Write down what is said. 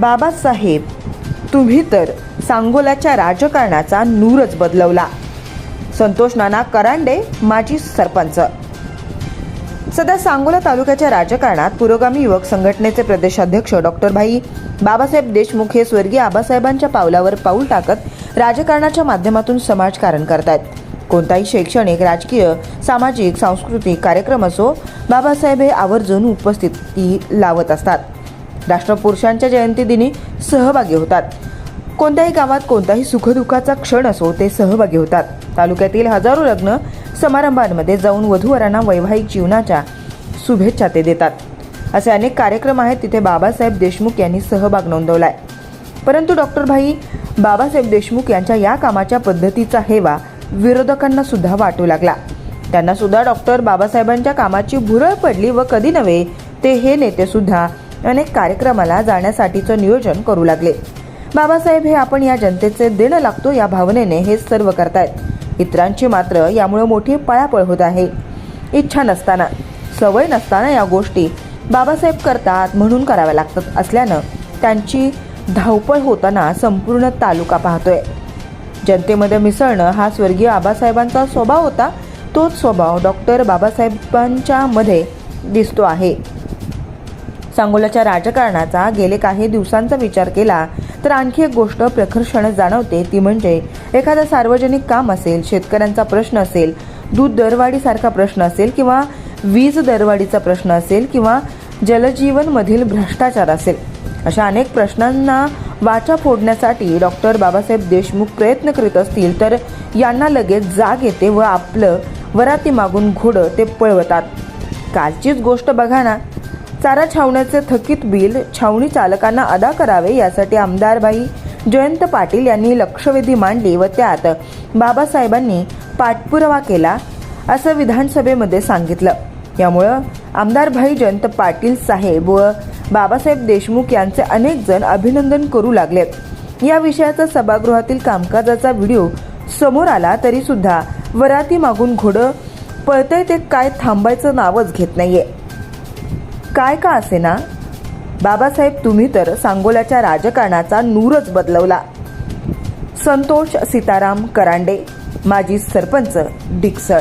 बाबासाहेब तुम्ही तर सांगोल्याच्या राजकारणाचा नूरच बदलवला. संतोष नाना करांडे माजी सरपंच. सध्या सांगोला तालुक्याच्या राजकारणात पुरोगामी युवक संघटनेचे प्रदेशाध्यक्ष डॉक्टर भाई बाबासाहेब देशमुख हे स्वर्गीय आबासाहेबांच्या पावलावर पाऊल टाकत राजकारणाच्या माध्यमातून समाजकारण करतायत. कोणताही शैक्षणिक राजकीय सामाजिक सांस्कृतिक कार्यक्रम असो बाबासाहेब हे आवर्जून उपस्थिती लावत असतात. राष्ट्रपुरुषांच्या जयंतीदिनी सहभागी होतात. कोणत्याही गावात कोणताही सुखदुःखाचा क्षण असो ते सहभागी होतात. तालुक्यातील हजारो लग्न समारंभांमध्ये जाऊन वधूवरांना वैवाहिक जीवनाच्या शुभेच्छा ते देतात. असे अनेक कार्यक्रम आहेत तिथे बाबासाहेब देशमुख यांनी सहभाग नोंदवलाय. परंतु डॉक्टर भाई बाबासाहेब देशमुख यांच्या या कामाच्या पद्धतीचा हेवा विरोधकांना सुद्धा वाटू लागला. त्यांना सुद्धा डॉक्टर बाबासाहेबांच्या कामाची भुरळ पडली व कधी नव्हे ते हे नेते सुद्धा अनेक कार्यक्रमाला जाण्यासाठीचं नियोजन करू लागले. बाबासाहेब हे आपण या जनतेचे देणं लागतो या भावनेने हे सर्व करतायत. इतरांची मात्र यामुळे मोठी पळापळ होत आहे. इच्छा नसताना सवय नसताना या गोष्टी बाबासाहेब करतात म्हणून कराव्या लागतात असल्यानं त्यांची धावपळ होताना संपूर्ण तालुका पाहतोय. जनतेमध्ये मिसळणं हा स्वर्गीय आबासाहेबांचा स्वभाव होता. तोच स्वभाव डॉक्टर बाबासाहेबांच्या मध्ये दिसतो आहे. सांगोल्याच्या राजकारणाचा गेले काही दिवसांचा विचार केला तर आणखी एक गोष्ट प्रकर्षण जाणवते ती म्हणजे एखादं सार्वजनिक काम असेल शेतकऱ्यांचा प्रश्न असेल दूध दरवाढीसारखा प्रश्न असेल किंवा वीज दरवाढीचा प्रश्न असेल किंवा जलजीवनमधील भ्रष्टाचार असेल अशा अनेक प्रश्नांना वाचा फोडण्यासाठी डॉक्टर बाबासाहेब देशमुख प्रयत्न करीत असतील तर यांना लगेच जाग येते व आपलं वराती मागून घोडं ते पळवतात. कालचीच गोष्ट बघा ना. चारा छावण्याचे थकीत बिल छावणी चालकांना अदा करावे यासाठी आमदारबाई जयंत पाटील यांनी लक्षवेधी मांडली व त्यात बाबासाहेबांनी पाठपुरावा केला असं विधानसभेमध्ये सांगितलं. यामुळं आमदार भाई जयंत पाटील साहेब व बाबासाहेब देशमुख यांचे अनेक जण अभिनंदन करू लागलेत या विषयाचा सभागृहातील कामकाजाचा व्हिडिओ समोर आला तरी सुद्धा वराती मागून घोडं पळतंय ते काय थांबायचं नावच घेत नाहीये. काय का असे ना? बाबासाहेब तुम्ही तर सांगोल्याच्या राजकारणाचा नूरच बदलवला. संतोष सीताराम करांडे माजी सरपंच डिकसळ.